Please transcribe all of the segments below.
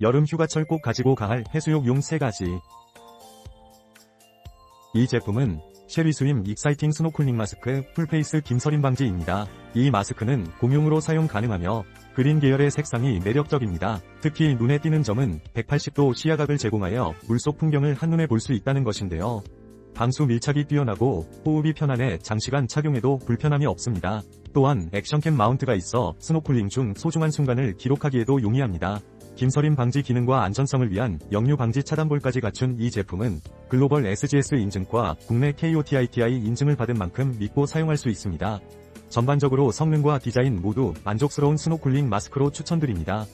여름 휴가철 꼭 가지고 가할 해수욕용 3가지. 이 제품은 쉐리스임 익사이팅 스노클링 마스크 풀페이스 김서림 방지입니다. 이 마스크는 공용으로 사용 가능하며 그린 계열의 색상이 매력적입니다. 특히 눈에 띄는 점은 180도 시야각을 제공하여 물속 풍경을 한눈에 볼 수 있다는 것인데요. 방수 밀착이 뛰어나고 호흡이 편안해 장시간 착용해도 불편함이 없습니다. 또한 액션캠 마운트가 있어 스노클링 중 소중한 순간을 기록하기에도 용이합니다. 김서림 방지 기능과 안전성을 위한 역류 방지 차단볼까지 갖춘 이 제품은 글로벌 SGS 인증과 국내 KOTITI 인증을 받은 만큼 믿고 사용할 수 있습니다. 전반적으로 성능과 디자인 모두 만족스러운 스노클링 마스크로 추천드립니다.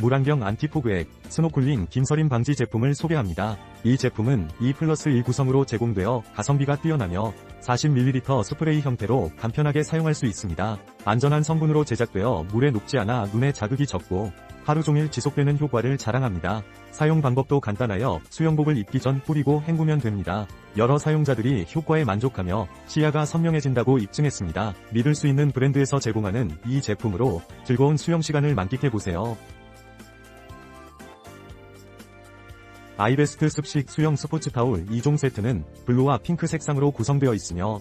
물안경 안티포그액, 스노클링 김서림 방지 제품을 소개합니다. 이 제품은 2 플러스 1 구성으로 제공되어 가성비가 뛰어나며 40ml 스프레이 형태로 간편하게 사용할 수 있습니다. 안전한 성분으로 제작되어 물에 녹지 않아 눈에 자극이 적고 하루 종일 지속되는 효과를 자랑합니다. 사용 방법도 간단하여 수영복을 입기 전 뿌리고 헹구면 됩니다. 여러 사용자들이 효과에 만족하며 시야가 선명해진다고 입증했습니다. 믿을 수 있는 브랜드에서 제공하는 이 제품으로 즐거운 수영 시간을 만끽해보세요. 아이베스트 습식 수영 스포츠 타올 2종 세트는 블루와 핑크 색상으로 구성되어 있으며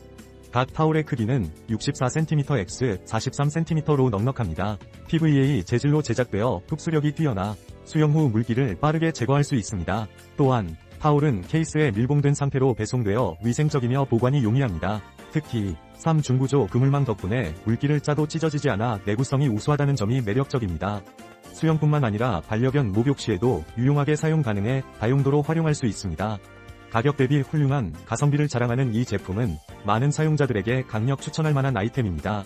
각 타올의 크기는 64cm x 43cm로 넉넉합니다. PVA 재질로 제작되어 흡수력이 뛰어나 수영 후 물기를 빠르게 제거할 수 있습니다. 또한 타올은 케이스에 밀봉된 상태로 배송되어 위생적이며 보관이 용이합니다. 특히 3 중구조 그물망 덕분에 물기를 짜도 찢어지지 않아 내구성이 우수하다는 점이 매력적입니다. 수영뿐만 아니라 반려견 목욕 시에도 유용하게 사용 가능해 다용도로 활용할 수 있습니다. 가격 대비 훌륭한 가성비를 자랑하는 이 제품은 많은 사용자들에게 강력 추천할 만한 아이템입니다.